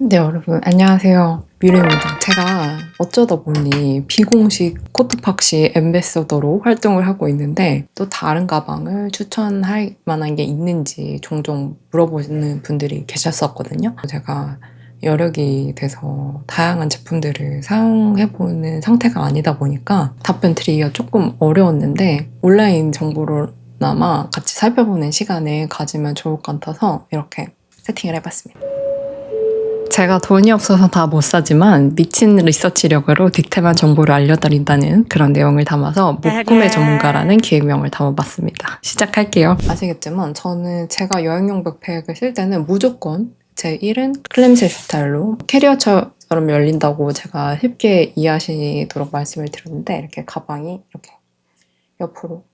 네, 여러분, 안녕하세요. 미래입니다. 제가 어쩌다 보니 비공식 코트팍시 엠베서더로 활동을 하고 있는데 또 다른 가방을 추천할 만한 게 있는지 종종 물어보시는 분들이 계셨었거든요. 제가 여력이 돼서 다양한 제품들을 사용해보는 상태가 아니다 보니까 답변 드리기가 조금 어려웠는데 온라인 정보로나마 같이 살펴보는 시간을 가지면 좋을 것 같아서 이렇게 세팅을 해봤습니다. 제가 돈이 없어서 다 못 사지만 미친 리서치력으로 딕테만 정보를 알려드린다는 그런 내용을 담아서 목구매 전문가라는 기획명을 담아봤습니다. 시작할게요. 아시겠지만 저는 제가 여행용 백팩을 쓸 때는 무조건 제 1은 클램셀 스타일로 캐리어처럼 열린다고 제가 쉽게 이해하시도록 말씀을 드렸는데 이렇게 가방이 이렇게 옆으로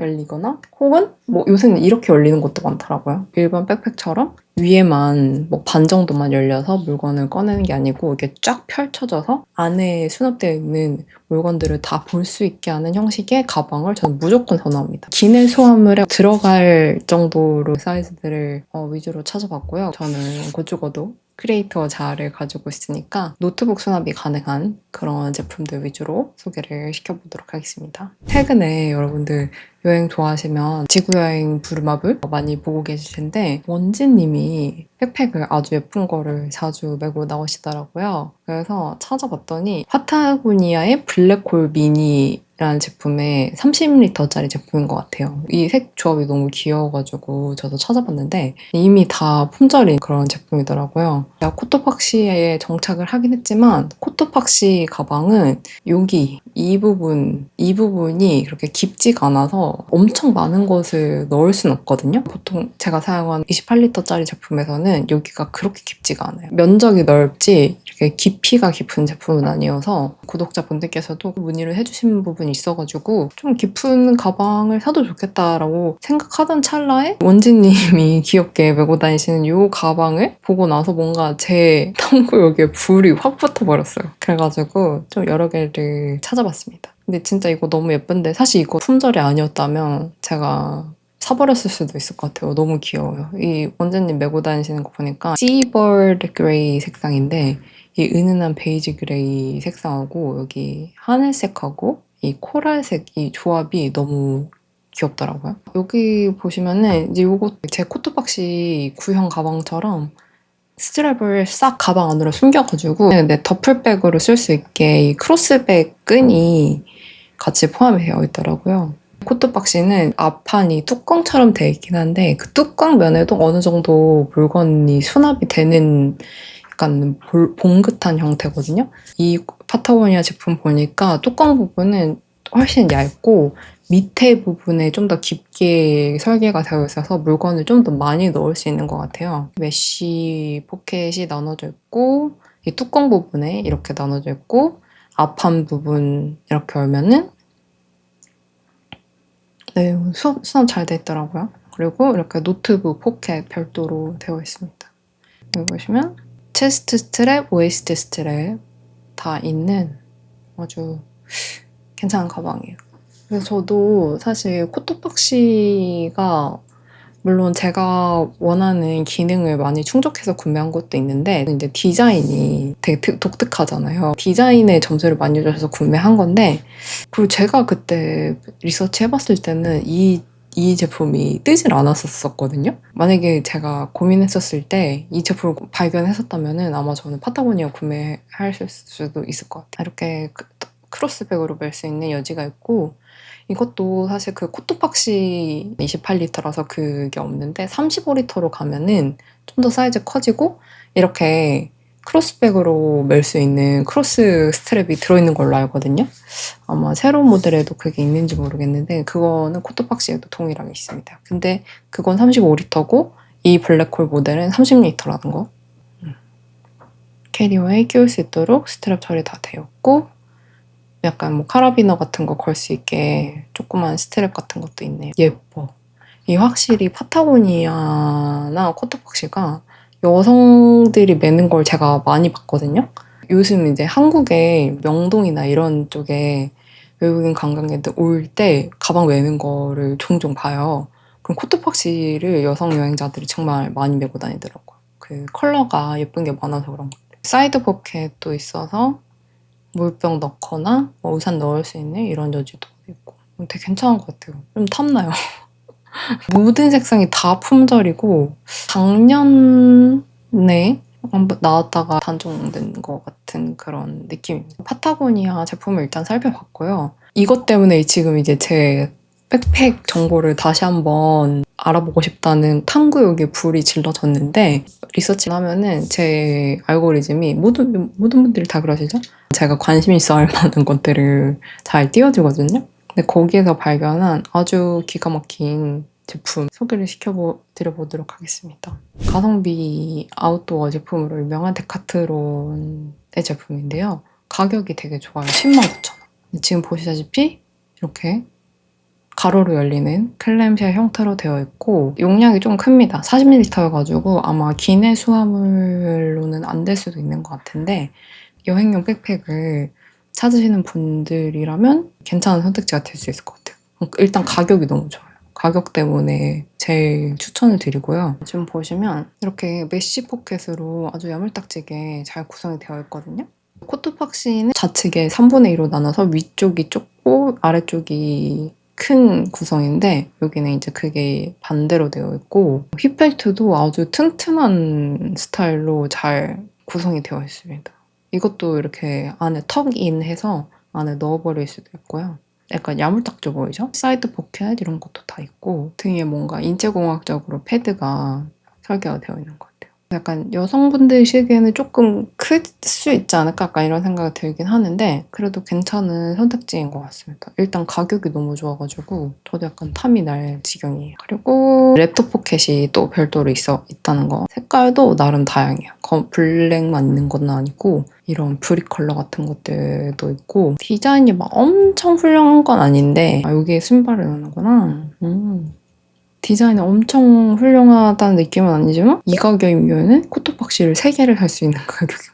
열리거나 혹은 뭐 요새는 이렇게 열리는 것도 많더라고요. 일반 백팩처럼 위에만 뭐 반 정도만 열려서 물건을 꺼내는 게 아니고 이게 쫙 펼쳐져서 안에 수납되어 있는 물건들을 다 볼 수 있게 하는 형식의 가방을 저는 무조건 선호합니다. 기내 소화물에 들어갈 정도로 사이즈들을 어, 위주로 찾아봤고요. 저는 곧 죽어도 크리에이터 자를 가지고 있으니까 노트북 수납이 가능한 그런 제품들 위주로 소개를 시켜보도록 하겠습니다. 최근에 여러분들 여행 좋아하시면 지구여행 부르마블 많이 보고 계실 텐데 원진님이 백팩을 아주 예쁜 거를 자주 메고 나오시더라고요. 그래서 찾아봤더니 파타고니아의 블랙홀 미니 라는 제품의 30리터짜리 제품인 것 같아요. 이 색 조합이 너무 귀여워가지고 저도 찾아봤는데 이미 다 품절인 그런 제품이더라고요. 제가 코토팍시에 정착을 하긴 했지만 코토팍시 가방은 여기 이 부분, 이 부분이 그렇게 깊지가 않아서 엄청 많은 것을 넣을 수는 없거든요. 보통 제가 사용한 28리터짜리 제품에서는 여기가 그렇게 깊지가 않아요. 면적이 넓지 이렇게 깊이가 깊은 제품은 아니어서 구독자분들께서도 문의를 해주신 부분이 있어가지고 좀 깊은 가방을 사도 좋겠다라고 생각하던 찰나에 원지님이 귀엽게 메고 다니시는 이 가방을 보고 나서 뭔가 제 탐구욕에 불이 확 붙어버렸어요. 그래가지고 좀 여러 개를 찾아봤습니다. 근데 진짜 이거 너무 예쁜데 사실 이거 품절이 아니었다면 제가 사버렸을 수도 있을 것 같아요. 너무 귀여워요. 이 원재님 메고 다니시는 거 보니까 시버드 그레이 색상인데 이 은은한 베이지 그레이 색상하고 여기 하늘색하고 이 코랄색 이 조합이 너무 귀엽더라고요. 여기 보시면은 이제 요거 제 코트박시 구형 가방처럼 스트랩을 싹 가방 안으로 숨겨가지고 근데 더플백으로 쓸 수 있게 이 크로스백 끈이 같이 포함이 되어 있더라고요. 코트박시는 앞판이 뚜껑처럼 되어 있긴 한데 그 뚜껑 면에도 어느 정도 물건이 수납이 되는 약간 볼- 봉긋한 형태거든요. 이 파타고니아 제품 보니까 뚜껑 부분은 훨씬 얇고 밑에 부분에 좀 더 깊게 설계가 되어 있어서 물건을 좀 더 많이 넣을 수 있는 것 같아요. 메쉬 포켓이 나눠져 있고 이 뚜껑 부분에 이렇게 나눠져 있고 앞판 부분 이렇게 열면은 네, 수, 수납 잘돼 있더라고요. 그리고 이렇게 노트북 포켓 별도로 되어 있습니다. 여기 보시면 체스트 스트랩, 웨이스트 스트랩 다 있는 아주 괜찮은 가방이에요. 그래서 저도 사실 코토박시가 물론 제가 원하는 기능을 많이 충족해서 구매한 것도 있는데 이제 디자인이 되게 특- 독특하잖아요. 디자인에 점수를 많이 줘서 구매한 건데 그리고 제가 그때 리서치 해봤을 때는 이 이 제품이 뜨질 않았었거든요. 만약에 제가 고민했었을 때 이 제품을 발견했었다면은 아마 저는 파타고니아 구매할 수도 있을 것 같아요. 이렇게 크- 크로스백으로 멜 수 있는 여지가 있고 이것도 사실 그 코토팍시 28리터라서 그게 없는데 35리터로 가면은 좀 더 사이즈 커지고 이렇게 크로스백으로 멜 수 있는 크로스 스트랩이 들어있는 걸로 알거든요. 아마 새로운 모델에도 그게 있는지 모르겠는데 그거는 코토박시에도 동일하게 있습니다. 근데 그건 35리터고 이 블랙홀 모델은 30리터라는 거. 음. 캐리어에 끼울 수 있도록 스트랩 처리 다 되었고 약간 뭐 카라비너 같은 거 걸 수 있게 조그만 스트랩 같은 것도 있네요. 예뻐. 이 확실히 파타고니아나 코토박시가 여성들이 매는 걸 제가 많이 봤거든요. 요즘 이제 한국에 명동이나 이런 쪽에 외국인 관광객들 올 때 가방 매는 거를 종종 봐요. 그럼 코트박시를 여성 여행자들이 정말 많이 메고 다니더라고요. 그 컬러가 예쁜 게 많아서 그런 것 같아요. 사이드 포켓도 있어서 물병 넣거나 뭐 우산 넣을 수 있는 이런 여지도 있고 되게 괜찮은 것 같아요. 좀 탐나요. 모든 색상이 다 품절이고 작년에 나왔다가 단종된 것 같은 그런 느낌입니다. 파타고니아 제품을 일단 살펴봤고요. 이것 때문에 지금 이제 제 백팩 정보를 다시 한번 알아보고 싶다는 탐구욕에 불이 질러졌는데 리서치를 하면은 제 알고리즘이 모든 모든 분들이 다 그러시죠? 제가 관심 있어 할 만한 것들을 잘 띄워주거든요. 근데 거기에서 발견한 아주 기가 막힌 제품 소개를 시켜드려 보도록 하겠습니다. 가성비 아웃도어 제품으로 유명한 데카트론의 제품인데요. 가격이 되게 좋아요. 109,000원. 지금 보시다시피 이렇게 가로로 열리는 클램쉘 형태로 되어 있고 용량이 좀 큽니다. 40ml여가지고 아마 기내 수화물로는 안 될 수도 있는 것 같은데 여행용 백팩을 찾으시는 분들이라면 괜찮은 선택지가 될 수 있을 것 같아요. 일단 가격이 너무 좋아요. 가격 때문에 제일 추천을 드리고요. 지금 보시면 이렇게 메쉬 포켓으로 아주 야물딱지게 잘 구성이 되어 있거든요. 코트팍시는 좌측에 3분의 2로 나눠서 위쪽이 좁고 아래쪽이 큰 구성인데 여기는 이제 그게 반대로 되어 있고 힙벨트도 아주 튼튼한 스타일로 잘 구성이 되어 있습니다. 이것도 이렇게 안에 턱인 해서 안에 넣어버릴 수도 있고요. 약간 야물딱져 보이죠? 사이드 포켓 이런 것도 다 있고 등에 뭔가 인체공학적으로 패드가 설계가 되어 있는 것 같아요. 약간 여성분들 시기에는 조금 클 수 있지 않을까 약간 이런 생각이 들긴 하는데 그래도 괜찮은 선택지인 것 같습니다. 일단 가격이 너무 좋아가지고 저도 약간 탐이 날 지경이에요. 그리고 랩톱 포켓이 또 별도로 있어 있다는 거. 색깔도 나름 다양해요. 검- 블랙만 있는 건 아니고 이런 브릭 컬러 같은 것들도 있고 디자인이 막 엄청 훌륭한 건 아닌데 아 여기에 신발을 넣는구나. 음. 디자인이 엄청 훌륭하다는 느낌은 아니지만 이 가격이면 코토박시를 3개를 살 수 있는 가격입니다.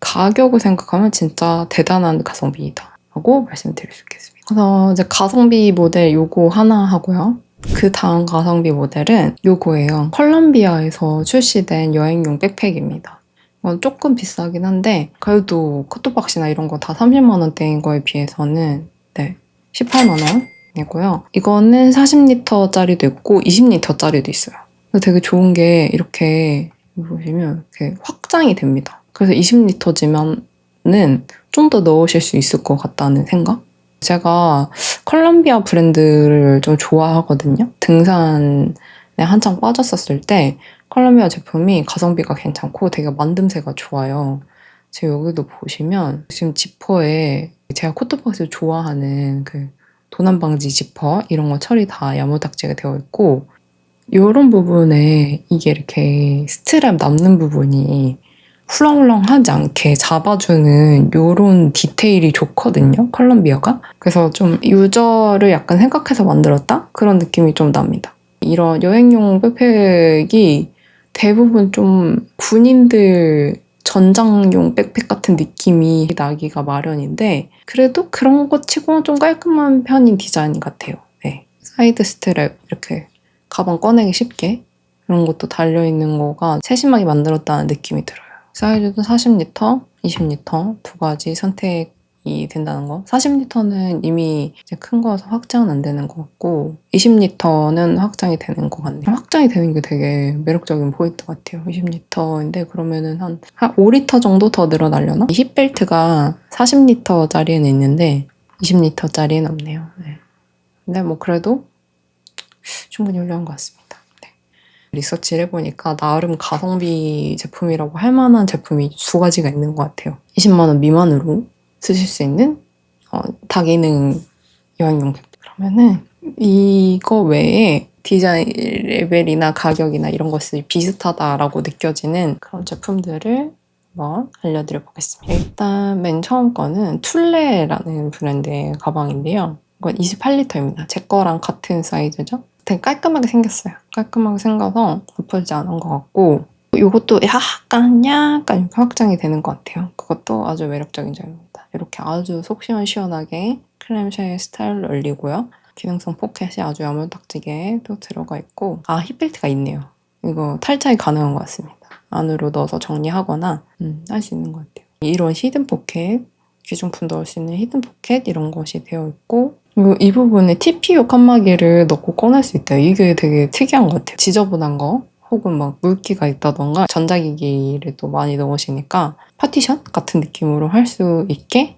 가격을 생각하면 진짜 대단한 가성비이다 라고 말씀드릴 수 있겠습니다. 그래서 이제 가성비 모델 요거 하나 하고요. 그 다음 가성비 모델은 요거예요. 컬럼비아에서 출시된 여행용 백팩입니다. 이건 조금 비싸긴 한데 그래도 코토박시나 이런 거 다 30만 원대인 거에 비해서는 네 18만 원 이고요. 이거는 40리터짜리도 있고 20리터짜리도 있어요. 되게 좋은 게 이렇게 보시면 이렇게 확장이 됩니다. 그래서 20리터지만은 좀 더 넣으실 수 있을 것 같다는 생각? 제가 컬럼비아 브랜드를 좀 좋아하거든요. 등산에 한창 빠졌었을 때 컬럼비아 제품이 가성비가 괜찮고 되게 만듦새가 좋아요. 지금 여기도 보시면 지금 지퍼에 제가 코트박스 좋아하는 그 도난 방지 지퍼 이런 거 처리 다 야무딱지게 되어 있고 이런 부분에 이게 이렇게 스트랩 남는 부분이 훌렁훌렁하지 않게 잡아주는 이런 디테일이 좋거든요 컬럼비아가. 그래서 좀 유저를 약간 생각해서 만들었다? 그런 느낌이 좀 납니다. 이런 여행용 백팩이 대부분 좀 군인들 전장용 백팩 같은 느낌이 나기가 마련인데 그래도 그런 것 치고는 좀 깔끔한 편인 디자인 같아요. 네. 사이드 스트랩 이렇게 가방 꺼내기 쉽게 이런 것도 달려있는 거가 세심하게 만들었다는 느낌이 들어요. 사이즈도 40리터, 20리터 두 가지 선택 이 된다는 거. 40리터는 이미 큰 거여서 확장은 안 되는 것 같고 20리터는 확장이 되는 것 같네요. 확장이 되는 게 되게 매력적인 포인트 같아요. 20리터인데 그러면은 한, 한 5리터 정도 더 늘어나려나? 이 힙벨트가 40리터짜리는 있는데 20리터짜리는 없네요. 네. 근데 뭐 그래도 충분히 훌륭한 것 같습니다. 네. 리서치를 해보니까 나름 가성비 제품이라고 할 만한 제품이 두 가지가 있는 것 같아요. 20만 원 미만으로 쓰실 수 있는 어, 다기능 여행용 백팩. 그러면은 이거 외에 디자인 레벨이나 가격이나 이런 것이 비슷하다라고 느껴지는 그런 제품들을 한번 알려드려 보겠습니다. 일단 맨 처음 거는 툴레라는 브랜드의 가방인데요. 이건 28리터입니다. 제 거랑 같은 사이즈죠. 되게 깔끔하게 생겼어요. 깔끔하게 생겨서 나쁘지 않은 것 같고 이것도 약간 약간 확장이 되는 것 같아요. 그것도 아주 매력적인 점입니다. 이렇게 아주 속 시원시원하게 클램쉘 스타일로 열리고요. 기능성 포켓이 아주 야물딱지게 또 들어가 있고 아 힙벨트가 있네요. 이거 탈착이 가능한 것 같습니다. 안으로 넣어서 정리하거나 음, 할 수 있는 것 같아요. 이런 히든 포켓, 귀중품 넣을 수 있는 히든 포켓 이런 것이 되어 있고 이 부분에 TPU 칸막이를 넣고 꺼낼 수 있대요. 이게 되게 특이한 것 같아요. 지저분한 거 혹은 막 물기가 있다던가 전자기기를 또 많이 넣으시니까 파티션 같은 느낌으로 할 수 있게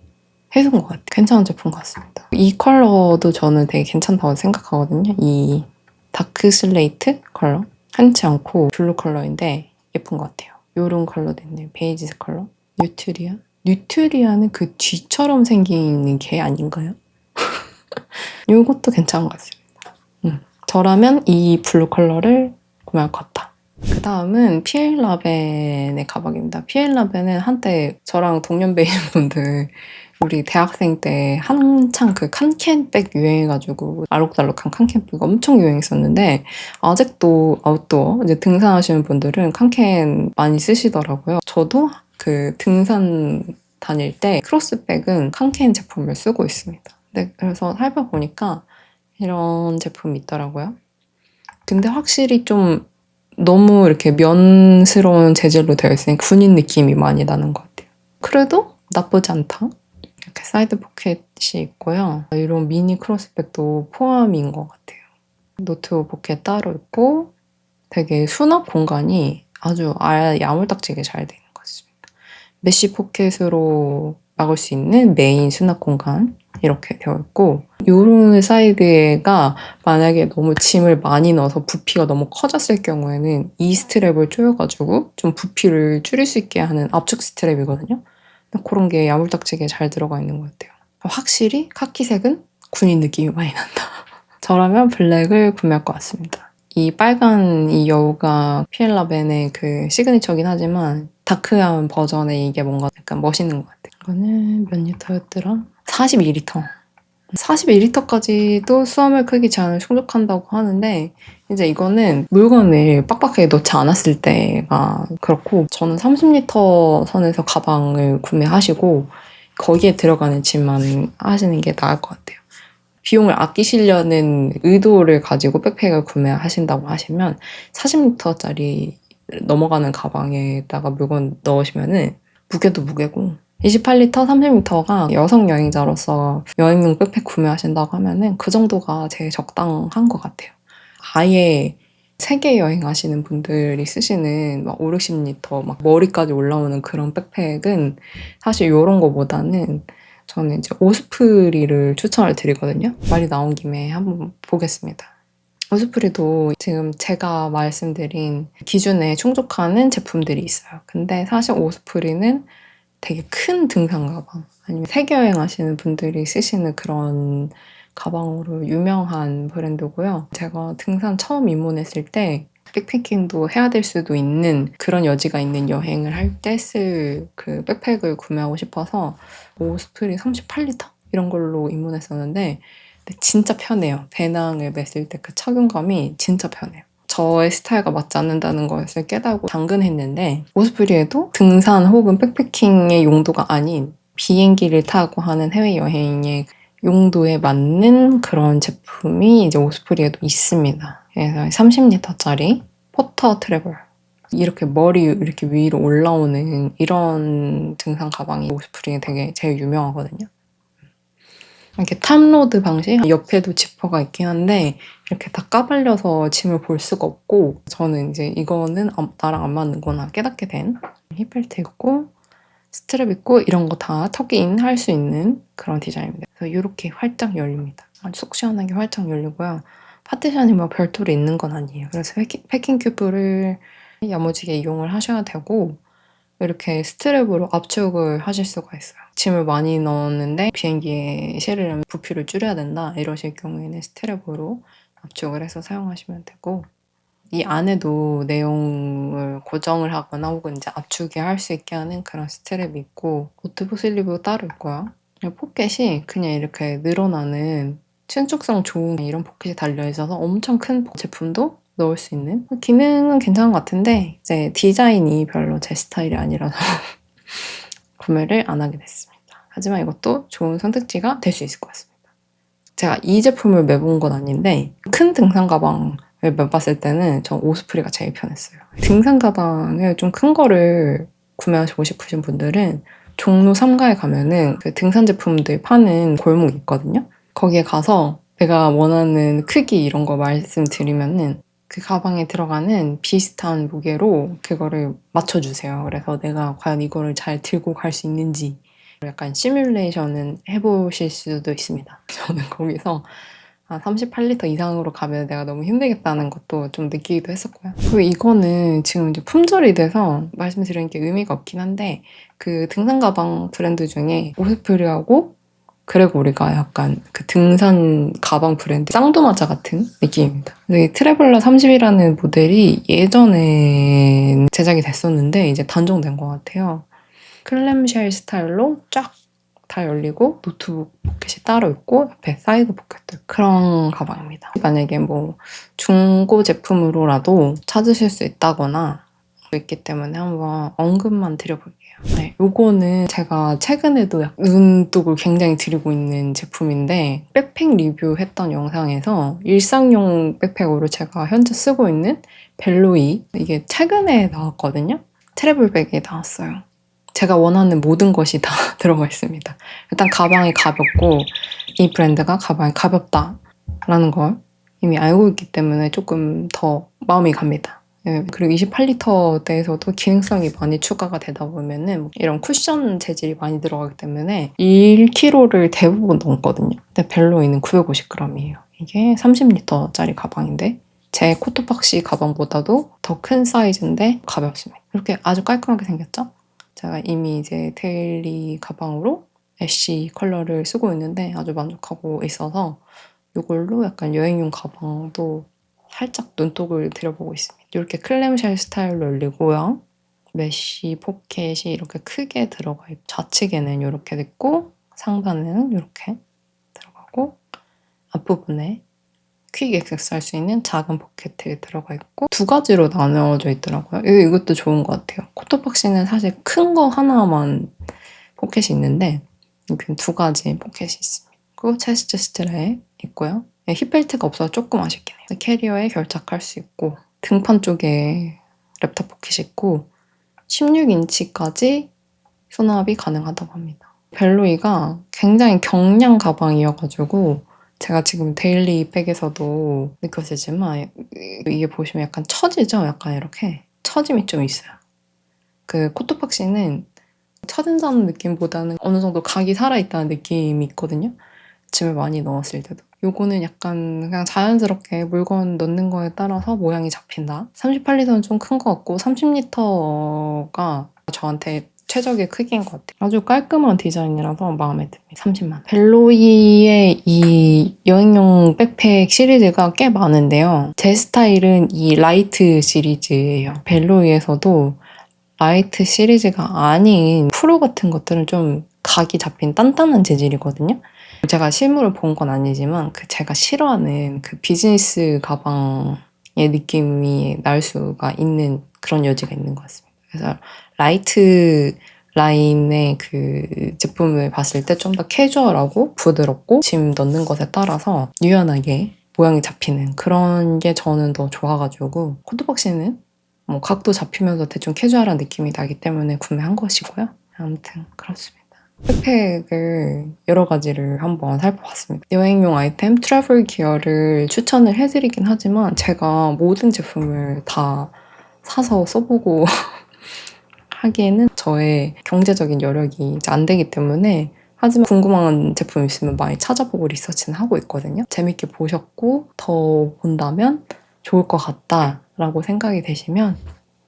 해준 것 같아요. 괜찮은 제품 같습니다. 이 컬러도 저는 되게 괜찮다고 생각하거든요. 이 다크 슬레이트 컬러. 흔치 않고 블루 컬러인데 예쁜 것 같아요. 요런 컬러도 있네요. 베이지색 컬러. 뉴트리아? 뉴트리아는 그 쥐처럼 생긴 개 아닌가요? 요것도 괜찮은 것 같습니다. 음. 저라면 이 블루 컬러를 구매할 것 같다. 그 다음은 피엘라벤의 가방입니다. 피엘라벤은 한때 저랑 동년배인 분들 우리 대학생 때 한창 그 칸캔백 유행해가지고 알록달록한 칸캔백 엄청 유행했었는데 아직도 아웃도어 이제 등산하시는 분들은 칸캔 많이 쓰시더라고요. 저도 그 등산 다닐 때 크로스백은 칸캔 제품을 쓰고 있습니다. 네, 그래서 살펴보니까 이런 제품이 있더라고요. 근데 확실히 좀 너무 이렇게 면스러운 재질로 되어 있으니 군인 느낌이 많이 나는 것 같아요. 그래도 나쁘지 않다. 이렇게 사이드 포켓이 있고요. 이런 미니 크로스백도 포함인 것 같아요. 노트 포켓 따로 있고 되게 수납 공간이 아주 아- 야물딱지게 잘 되어 있는 것 같습니다. 메쉬 포켓으로 막을 수 있는 메인 수납 공간 이렇게 되어 있고 요런 사이드가 만약에 너무 짐을 많이 넣어서 부피가 너무 커졌을 경우에는 이 스트랩을 조여가지고 좀 부피를 줄일 수 있게 하는 압축 스트랩이거든요. 그런 게 야물딱지게 잘 들어가 있는 것 같아요. 확실히 카키색은 군인 느낌이 많이 난다. 저라면 블랙을 구매할 것 같습니다. 이 빨간 이 여우가 피엘라벤의 그 시그니처긴 하지만 다크한 버전의 이게 뭔가 약간 멋있는 것 같아요. 이거는 몇 리터였더라? 42리터. 41리터까지도 수화물 크기 제한을 충족한다고 하는데 이제 이거는 물건을 빡빡하게 넣지 않았을 때가 그렇고 저는 30리터 선에서 가방을 구매하시고 거기에 들어가는 짐만 하시는 게 나을 것 같아요. 비용을 아끼시려는 의도를 가지고 백팩을 구매하신다고 하시면 40리터짜리 넘어가는 가방에다가 물건 넣으시면은 무게도 무게고 28리터, 30리터가 여성 여행자로서 여행용 백팩 구매하신다고 하면은 그 정도가 제일 적당한 것 같아요. 아예 세계 여행하시는 분들이 쓰시는 막 5, 60리터 막 머리까지 올라오는 그런 백팩은 사실 이런 거보다는 저는 이제 오스프리를 추천을 드리거든요. 말이 나온 김에 한번 보겠습니다. 오스프리도 지금 제가 말씀드린 기준에 충족하는 제품들이 있어요. 근데 사실 오스프리는 되게 큰 등산 가방 아니면 세계 여행 하시는 분들이 쓰시는 그런 가방으로 유명한 브랜드고요. 제가 등산 처음 입문했을 때 백패킹도 해야 될 수도 있는 그런 여지가 있는 여행을 할 때 쓸 그 백팩을 구매하고 싶어서 오스프리 38리터 이런 걸로 입문했었는데 진짜 편해요. 배낭을 맸을 때 그 착용감이 진짜 편해요. 저의 스타일과 맞지 않는다는 것을 깨닫고 당근했는데 오스프리에도 등산 혹은 백패킹의 용도가 아닌 비행기를 타고 하는 해외여행의 용도에 맞는 그런 제품이 이제 오스프리에도 있습니다. 그래서 30리터짜리 포터 트래블 이렇게 머리 이렇게 위로 올라오는 이런 등산 가방이 오스프리에 되게 제일 유명하거든요. 이렇게 탑로드 방식 옆에도 지퍼가 있긴 한데 이렇게 다 까발려서 짐을 볼 수가 없고 저는 이제 이거는 아- 나랑 안 맞는구나 깨닫게 된 힙벨트 있고 스트랩 있고 이런 거 다 턱인 할 수 있는 그런 디자인입니다. 그래서 이렇게 활짝 열립니다. 아주 속 시원하게 활짝 열리고요. 파티션이 뭐 별도로 있는 건 아니에요. 그래서 패킹, 패킹 큐브를 야무지게 이용을 하셔야 되고 이렇게 스트랩으로 압축을 하실 수가 있어요. 짐을 많이 넣었는데 비행기에 실으려면 부피를 줄여야 된다 이러실 경우에는 스트랩으로 압축을 해서 사용하시면 되고 이 안에도 내용을 고정을 하거나 혹은 이제 압축이 할 수 있게 하는 그런 스트랩이 있고 노트북 슬리브 따로 있고요. 포켓이 그냥 이렇게 늘어나는 신축성 좋은 이런 포켓이 달려 있어서 엄청 큰 제품도 넣을 수 있는 기능은 괜찮은 것 같은데 이제 디자인이 별로 제 스타일이 아니라서 구매를 안 하게 됐습니다. 하지만 이것도 좋은 선택지가 될 수 있을 것 같습니다. 제가 이 제품을 매본 건 아닌데 큰 등산 가방을 봤을 때는 전 오스프리가 제일 편했어요. 등산 가방을 좀 큰 거를 구매하시고 싶으신 분들은 종로 3가에 가면은 그 등산 제품들 파는 골목 있거든요. 거기에 가서 내가 원하는 크기 이런 거 말씀드리면은 그 가방에 들어가는 비슷한 무게로 그거를 맞춰주세요. 그래서 내가 과연 이거를 잘 들고 갈 수 있는지 약간 시뮬레이션은 해보실 수도 있습니다. 저는 거기서 한 38리터 이상으로 가면 내가 너무 힘들겠다는 것도 좀 느끼기도 했었고요. 그리고 이거는 지금 이제 품절이 돼서 말씀드리는 게 의미가 없긴 한데 그 등산 가방 브랜드 중에 오스프리하고 그레고리가 약간 그 등산 가방 브랜드 쌍두마자 같은 느낌입니다. 이 트래블러 30이라는 모델이 예전에 제작이 됐었는데 이제 단종된 것 같아요. 클램쉘 스타일로 쫙 다 열리고 노트북 포켓이 따로 있고 옆에 사이드 포켓도 그런 가방입니다. 만약에 뭐 중고 제품으로라도 찾으실 수 있다거나 있기 때문에 한번 언급만 드려볼게요. 네, 요거는 제가 최근에도 약- 눈독을 굉장히 들이고 있는 제품인데 백팩 리뷰했던 영상에서 일상용 백팩으로 제가 현재 쓰고 있는 벨로이 이게 최근에 나왔거든요. 트래블백에 나왔어요. 제가 원하는 모든 것이 다 들어가 있습니다. 일단 가방이 가볍고 이 브랜드가 가방이 가볍다라는 걸 이미 알고 있기 때문에 조금 더 마음이 갑니다. 예, 그리고 28리터대에서도 기능성이 많이 추가가 되다 보면은 이런 쿠션 재질이 많이 들어가기 때문에 1kg를 대부분 넘거든요. 근데 벨로이는 950g이에요. 이게 30리터짜리 가방인데 제 코토박시 가방보다도 더 큰 사이즈인데 가볍습니다. 이렇게 아주 깔끔하게 생겼죠? 제가 이미 이제 데일리 가방으로 애쉬 컬러를 쓰고 있는데 아주 만족하고 있어서 이걸로 약간 여행용 가방도 살짝 눈독을 들여보고 있습니다. 이렇게 클램쉘 스타일로 열리고요. 메쉬 포켓이 이렇게 크게 들어가 있고 좌측에는 이렇게 있고 상단에는 이렇게 들어가고 앞부분에 퀵 액세스 할 수 있는 작은 포켓이 들어가 있고 두 가지로 나누어져 있더라고요. 이것도 좋은 것 같아요. 코토박시는 사실 큰 거 하나만 포켓이 있는데 여기는 두 가지 포켓이 있습니다. 그리고 체스트 스트랩 있고요. 네, 힙벨트가 없어서 조금 아쉽긴 해요. 캐리어에 결착할 수 있고 등판 쪽에 랩탑 포켓이 있고 16인치까지 수납이 가능하다고 합니다. 벨로이가 굉장히 경량 가방이어가지고 제가 지금 데일리 백에서도 느껴지지만 이게 보시면 약간 처지죠? 약간 이렇게 처짐이 좀 있어요. 그 코토박시는 처진다는 느낌보다는 어느 정도 각이 살아있다는 느낌이 있거든요. 짐을 많이 넣었을 때도. 요거는 약간 그냥 자연스럽게 물건 넣는 거에 따라서 모양이 잡힌다. 38리터는 좀 큰 것 같고 30리터가 저한테 최적의 크기인 것 같아요. 아주 깔끔한 디자인이라서 마음에 듭니다. 30만 원. 벨로이의 이 여행용 백팩 시리즈가 꽤 많은데요. 제 스타일은 이 라이트 시리즈예요. 벨로이에서도 라이트 시리즈가 아닌 프로 같은 것들은 좀 각이 잡힌 단단한 재질이거든요. 제가 실물을 본 건 아니지만 그 제가 싫어하는 그 비즈니스 가방의 느낌이 날 수가 있는 그런 여지가 있는 것 같습니다. 그래서 라이트 라인의 그 제품을 봤을 때 좀 더 캐주얼하고 부드럽고 짐 넣는 것에 따라서 유연하게 모양이 잡히는 그런 게 저는 더 좋아가지고 코트박시는 뭐 각도 잡히면서 대충 캐주얼한 느낌이 나기 때문에 구매한 것이고요. 아무튼 그렇습니다. 백팩을 여러 가지를 한번 살펴봤습니다. 여행용 아이템, 트래블 기어를 추천을 해드리긴 하지만 제가 모든 제품을 다 사서 써보고 하기에는 저의 경제적인 여력이 안 되기 때문에 하지만 궁금한 제품 있으면 많이 찾아보고 리서치는 하고 있거든요. 재밌게 보셨고 더 본다면 좋을 것 같다라고 생각이 되시면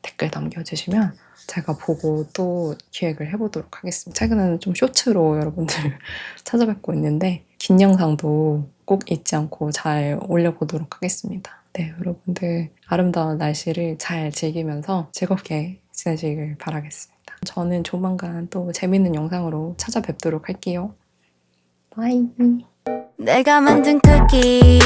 댓글 남겨주시면 제가 보고 또 기획을 해보도록 하겠습니다. 최근에는 좀 쇼츠로 여러분들 찾아뵙고 있는데 긴 영상도 꼭 잊지 않고 잘 올려보도록 하겠습니다. 네, 여러분들 아름다운 날씨를 잘 즐기면서 즐겁게 지내시길 바라겠습니다. 저는 조만간 또 재밌는 영상으로 찾아뵙도록 할게요. 바이. 내가 만든 쿠키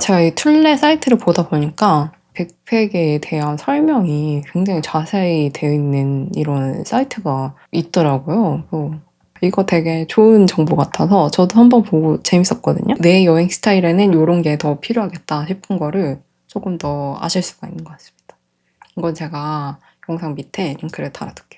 제가 이 툴레 사이트를 보다 보니까 백팩에 대한 설명이 굉장히 자세히 되어 있는 이런 사이트가 있더라고요. 그래서 이거 되게 좋은 정보 같아서 저도 한번 보고 재밌었거든요. 내 여행 스타일에는 이런 게 더 필요하겠다 싶은 거를 조금 더 아실 수가 있는 것 같습니다. 이건 제가 영상 밑에 링크를 달아둘게요.